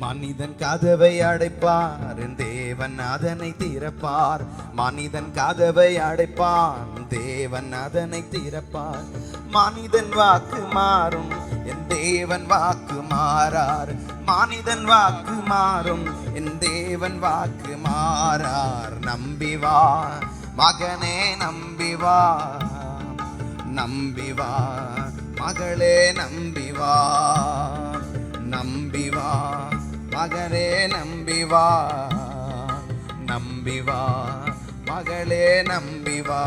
மனிதன் கதவை அடைப்பார் தேவன் அதனை திறப்பார். மனிதன் கதவை அடைப்பான் தேவன் அதனை திறப்பார். மனிதன் வாக்கு மாறும் என் தேவன் வாக்கு மாறார். மனிதன் வாக்கு மாறும் என் தேவன் வாக்கு மாறார். நம்பி வா மகனே நம்பி வா. நம்பி வா மகளே நம்பி வா. நம்பிவா நம்பிவா மகளே நம்பிவா.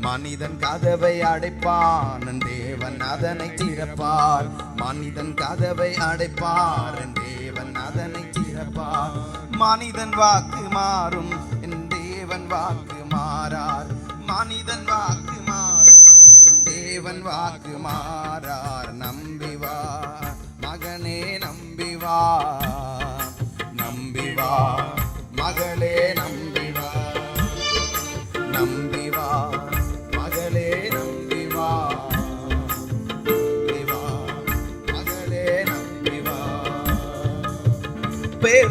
மனிதன் கதவை அடைப்பான் தேவன் அதனை திறப்பார். மனிதன் கதவை அடைப்பார் தேவன் அதனை திறப்பார். மனிதன் வாக்கு மாறும் என் தேவன் வாக்கு மாறார். மனிதன் வாக்கு மாறும் என் தேவன் வாக்கு மாறார். நம்பி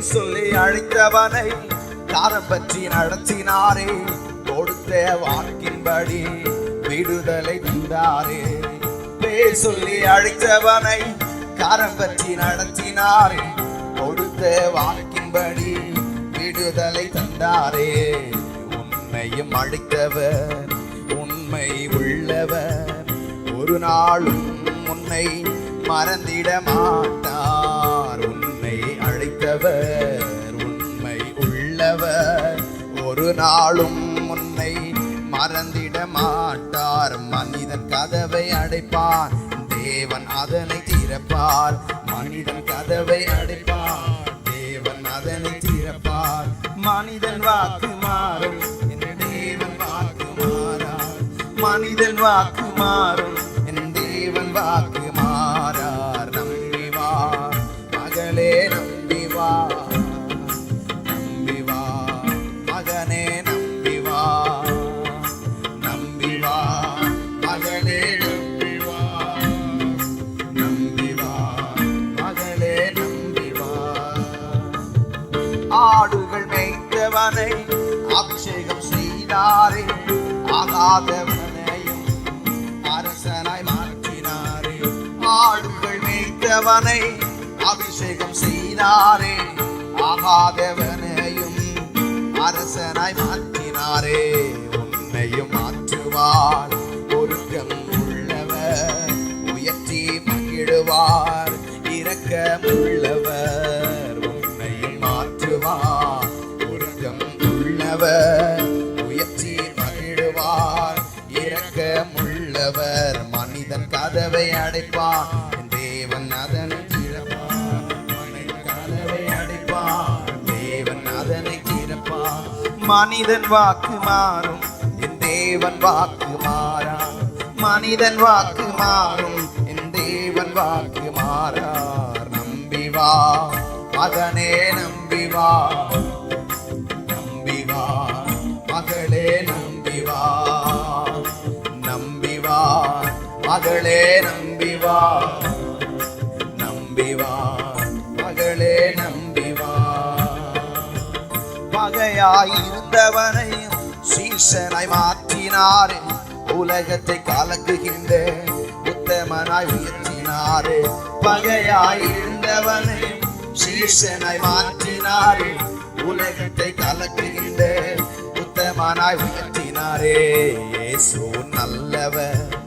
சொல்லி அழைத்தவனை காரம் பற்றி நடத்தினாரே கொடுத்த வாக்கின்படி விடுதலை தந்தாரே. பேர் சொல்லி அழைத்தவனை காரம் பற்றி நடத்தினாரே கொடுத்த வாக்கின்படி விடுதலை தந்தாரே. உன்னையும் அழைத்தவர் உண்மை உள்ளவர். ஒரு நாளும் உன்னை மறந்திட மாட்டார். உடையவர் உண்மை உள்ளவர். ஒரு நாளும் உன்னை மறந்திட மாட்டார். மனிதன் கதவை அடைப்பான் தேவன் அதனை திறப்பார். மனிதன் கதவை அடைப்பார் தேவன் அதனை திறப்பார். மனிதன் வாக்கு மாறும் என் தேவன் வாக்கு மாறார். மனிதன் வாக்கு மாறும் என் தேவன் வாக்கு ஆதவனையும் அரசனாய் மாற்றினாரே. ஆடுகள் மேய்த்தவனை அபிஷேகம் செய்தாரே. ஆகாதவனையும் அரசனாய் மாற்றினாரே. உன்னையும் மாற்றுவார் ஒருக்கம் உள்ளவர் உயர்த்தி மகிழுவார் இரக்கமுள்ளவர். கதவை அடைப்பார் தேவன் அதனை திறப்பார் மனிதன் கதவை அடைப்பார் தேவன் அதனை திறப்பார் மனிதன் வாக்கு மாறும். என் தேவன் வாக்கு மாறா மனிதன் வாக்கு மாறும். என் தேவன் வாக்கு மாறார். நம்பிவா அதனே நம்பிவா நம்பிவா. நம்பிவா. மகளே நம்பிவா. வா சீசனாய் மாற்றினாரே. உலகத்தை கலக்குகின்ற உத்தமனாய் உயர்த்தினாரே. பகையாய் சீசனாய் மாற்றினாரே. உலகத்தை கலக்குகின்ற உத்தமனாய் உயர்த்தினாரே. இயேசு நல்லவர்.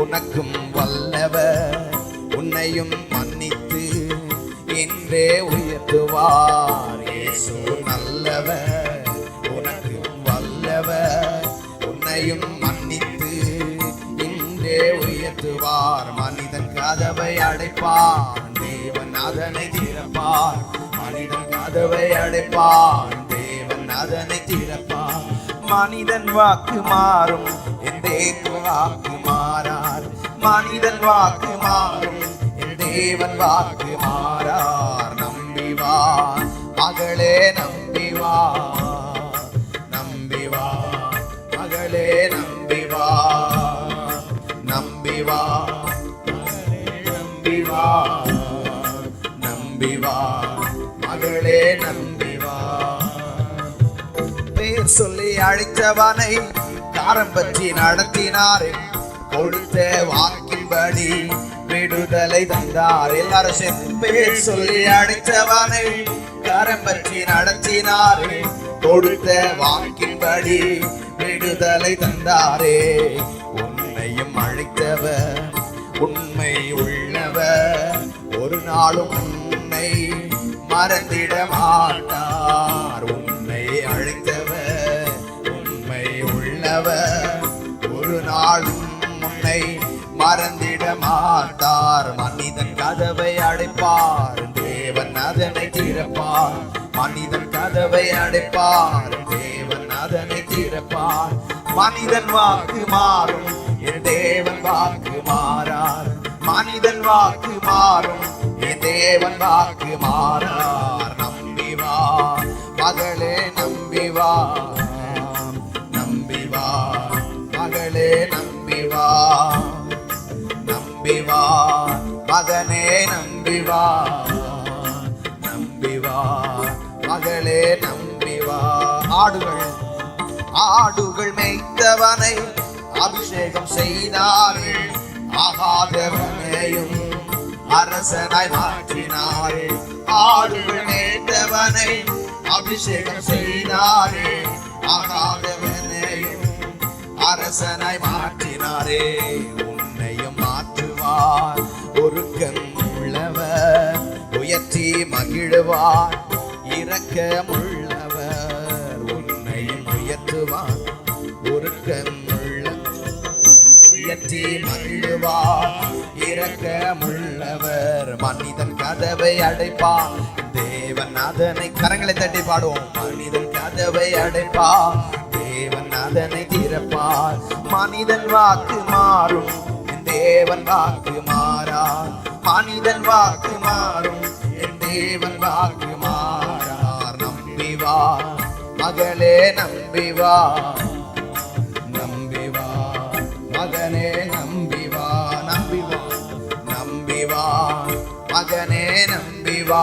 உனக்கும் வல்லவர் உன்னையும் மன்னித்து என்றே உயர்த்துவார். இயேசு நல்லவர் உனக்கும் வல்லவர் உன்னையும் மன்னித்து இன்றே உயர்த்துவார். மனிதன் கதவை அடைப்பார் தேவன் அதனை திறப்பார். மனிதன் கதவை அடைப்பார் தேவன் அதனை திறப்பார். மனிதன் வாக்கு மாறும் என் வாக்கு மாறார். மனிதன் வாக்கு மாறும். தேவன் வாக்கு மாறார். நம்பிவா மகளே நம்பிவா நம்பிவா மகளே நம்பிவா நம்பிவா நம்பிவா நம்பிவா மகளே நம்பிவா பேர் சொல்லி அழைத்தவனை காரம் பற்றி நடத்தினாரே. கொடுத்த வாக்கின்படி விடுதலை தந்தார். எல்லாரும் சேர்ந்து பேர் சொல்லி அடைத்தவனை கரம் பற்றி நடத்தினாரே. கொடுத்த வாக்கின்படி விடுதலை தந்தாரே. உன்னையும் அழைத்தவர் உண்மை உள்ளவர். ஒரு நாளும் உன்னை மறந்திடமா மறந்திட மாட்டார். மனிதன் கதவை அடைப்பார். தேவன் அதனை திறப்பார். மனிதன் கதவை அடைப்பார். தேவன் அதனை திறப்பார். மனிதன் வாக்கு மாறும். என் தேவன் வாக்கு மாறார். மனிதன் வாக்கு மாறும். என் தேவன் வாக்கு மாறார். நம்பிவா மகளே நம்பிவா நம்பிவா நம்பிவா மகளே நம்பிவா. ஆடுகள் ஆடுகள் மேய்த்தவனை அபிஷேகம் செய்தாரே ஆகாதவனையும் அரசனாய் மாற்றினாரே ஆடுகள் மேய்த்தவனை அபிஷேகம் செய்தாரே ஆகாதவனையும் அரசனாய் மாற்றினாரே. உன்னையும் மாற்றுவார். ஒரு கண் உயர்த்துவார் இரக்கமுள்ளவர் உன்னை உயர்த்துவார். உருக்கமுள்ள உயர்த்தி மகிழ்வார். இரக்கமுள்ளவர் மனிதன் கதவை அடைப்பார். தேவன் அதனை கரங்களை தட்டி பாடுவோம். மனிதன் கதவை அடைப்பார். தேவன் அதனை திறப்பார். மனிதன் வாக்கு மாறும். தேவன் வாக்கு மாறார். மனிதன் வாக்கு மாறும். மகனே நம்பிவா நம்பிவா மகனே நம்பிவா நம்பிவா நம்பிவா மகனே நம்பிவா